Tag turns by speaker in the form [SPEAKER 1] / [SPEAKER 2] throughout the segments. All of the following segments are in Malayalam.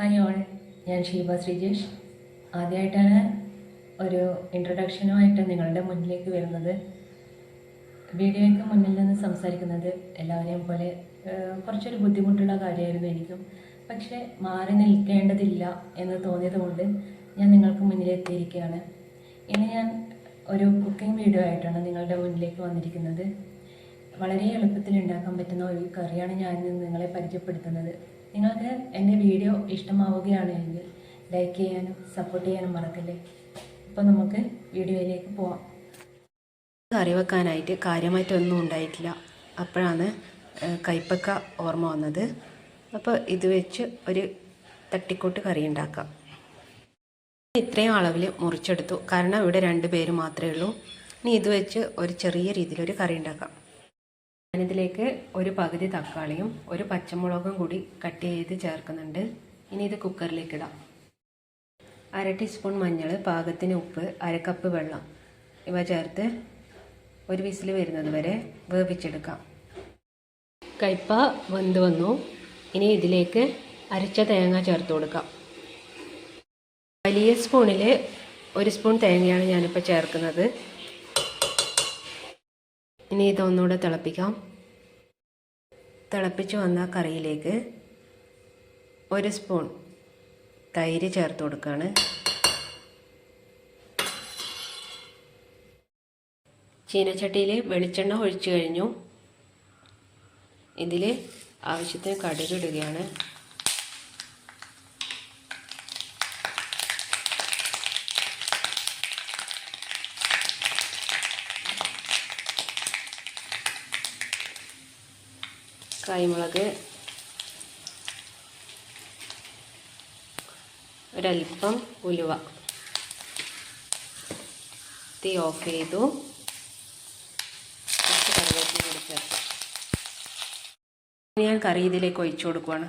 [SPEAKER 1] Hi all. ഞാൻ ഷീബ ശ്രീജേഷ്. ആദ്യമായിട്ടാണ് ഒരു ഇൻട്രൊഡക്ഷനുമായിട്ട് നിങ്ങളുടെ മുന്നിലേക്ക് വരുന്നത്. വീഡിയോയ്ക്ക് മുന്നിൽ നിന്ന് സംസാരിക്കുന്നത് എല്ലാവരെയും പോലെ കുറച്ചൊരു ബുദ്ധിമുട്ടുള്ള കാര്യമായിരുന്നു എനിക്കും. പക്ഷേ മാറി നിൽക്കേണ്ടതില്ല എന്ന് തോന്നിയതുകൊണ്ട് ഞാൻ നിങ്ങൾക്ക് മുന്നിലെത്തിയിരിക്കുകയാണ് ഇന്ന് ഞാൻ ഒരു കുക്കിംഗ് വീഡിയോ ആയിട്ടാണ് നിങ്ങളുടെ മുന്നിലേക്ക് വന്നിരിക്കുന്നത്. വളരെ എളുപ്പത്തിൽ ഉണ്ടാക്കാൻ പറ്റുന്ന ഒരു കറിയാണ് ഞാൻ നിങ്ങളെ പരിചയപ്പെടുത്തുന്നത്. നിങ്ങൾക്ക് എന്റെ വീഡിയോ ഇഷ്ടമാവുകയാണെങ്കിൽ ലൈക്ക് ചെയ്യാനും സപ്പോർട്ട് ചെയ്യാനും മറക്കല്ലേ? അപ്പോൾ നമുക്ക് വീഡിയോയിലേക്ക് പോവാം.
[SPEAKER 2] കറി വെക്കാനായിട്ട് കാര്യമായിട്ടൊന്നും ഉണ്ടായിട്ടില്ല. അപ്പോഴാണ് കൈപ്പക്ക ഓർമ്മ വന്നത്. അപ്പോൾ ഇത് വെച്ച് ഒരു തട്ടിക്കൂട്ട് കറി ഉണ്ടാക്കാം. ഇത്രയും അളവിൽ മുറിച്ചെടുത്തു. കാരണം ഇവിടെ രണ്ട് പേര് മാത്രമേ ഉള്ളൂ. ഇനി ഇത് വെച്ച് ഒരു ചെറിയ രീതിയിലൊരു കറി ഉണ്ടാക്കാം. ഞാനിതിലേക്ക് ഒരു പകുതി തക്കാളിയും ഒരു പച്ചമുളകും കൂടി കട്ട് ചെയ്ത് ചേർക്കുന്നുണ്ട്. ഇനി ഇത് കുക്കറിലേക്ക് ഇടാം. അര ടീസ്പൂൺ മഞ്ഞൾ പാകത്തിന് ഉപ്പ് അര കപ്പ് വെള്ളം ഇവ ചേർത്ത് ഒരു വിസിൽ വരുന്നത് വരെ വേവിച്ചെടുക്കാം. കയ്പ വെന്ത് വന്നു. ഇനി ഇതിലേക്ക് അരച്ച തേങ്ങ ചേർത്ത് കൊടുക്കാം. വലിയ സ്പൂണിൽ ഒരു സ്പൂൺ തേങ്ങയാണ് ഞാനിപ്പോൾ ചേർക്കുന്നത്. ഇനി ഇതൊന്നുകൂടെ തിളപ്പിക്കാം. തിളപ്പിച്ച് വന്ന കറിയിലേക്ക് ഒരു സ്പൂൺ തൈര് ചേർത്ത് കൊടുക്കുകയാണ് ചീനച്ചട്ടിയിൽ വെളിച്ചെണ്ണ ഒഴിച്ചു കഴിഞ്ഞു. ഇതിൽ ആവശ്യത്തിന് കടുക് ഇടുകയാണ്. കായ്മുളക്. ഒരൽപ്പം ഉലുവ. തീ ഓഫ് ചെയ്തു. കുറച്ച് കറിവേപ്പില ഞാൻ കറി ഇതിലേക്ക് ഒഴിച്ചു കൊടുക്കുവാണ്.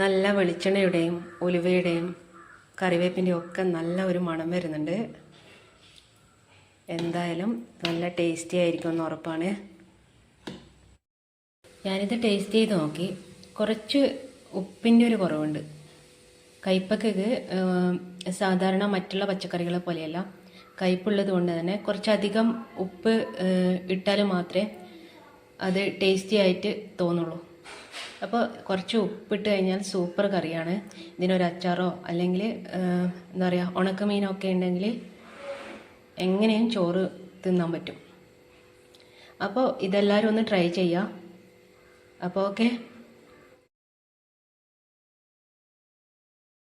[SPEAKER 2] നല്ല വെളിച്ചെണ്ണയുടെയും ഉലുവയുടെയും കറിവേപ്പിന്റെയും ഒക്കെ നല്ല ഒരു മണം വരുന്നുണ്ട്. എന്തായാലും നല്ല ടേസ്റ്റി ആയിരിക്കും എന്ന് ഉറപ്പാണ്. ഞാനിത് ടേസ്റ്റ് ചെയ്ത് നോക്കി. കുറച്ച് ഉപ്പിന്റെ ഒരു കുറവുണ്ട്. കയ്പക്കക്ക് സാധാരണ മറ്റുള്ള പച്ചക്കറികളെ പോലെയല്ല. കയ്പുള്ളത് കൊണ്ട് തന്നെ കുറച്ചധികം ഉപ്പ് ഇട്ടാൽ മാത്രമേ അത് ടേസ്റ്റി ആയിട്ട് തോന്നുള്ളൂ. അപ്പോൾ കുറച്ച് ഉപ്പിട്ട് കഴിഞ്ഞാൽ സൂപ്പർ കറിയാണ്. ഇതിനൊരു അച്ചാറോ അല്ലെങ്കിൽ എന്താ പറയുക ഉണക്കമീനൊക്കെ ഉണ്ടെങ്കിൽ എങ്ങനെയും ചോറ് തിന്നാൻ പറ്റും. അപ്പോൾ ഇതെല്ലാവരും ഒന്ന് ട്രൈ ചെയ്യുക അപ്പോൾ ഓക്കെ